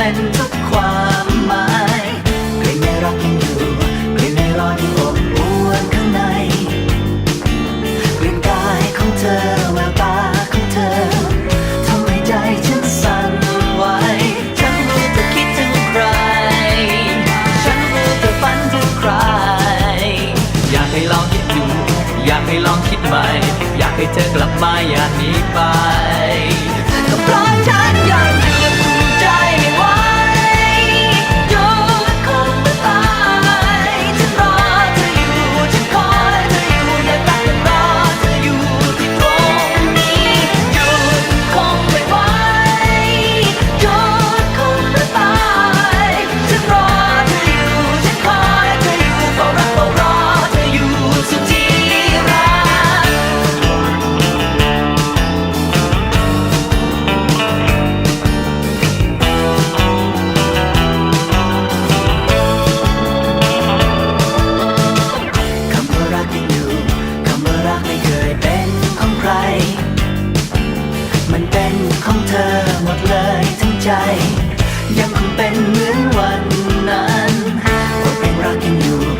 ต็นทุกความหมายเพลงในรักยังอยู่เพลงในรอยยังอบอวนข้างในเร่างกายของเธอแววตาของเธอทำให้ใจฉันสั่นไหฉันรู้เธอคิดถึงใคร ฉันรู้เธอฝันถึงใคร อยากให้ลองคิดดู อยากให้ลองคิดใหม่ อยากให้เธอกลับมาอย่าหนีไป ใจยังคงเป็นเหมือนวันนั้นความเป็นรักยังอยู่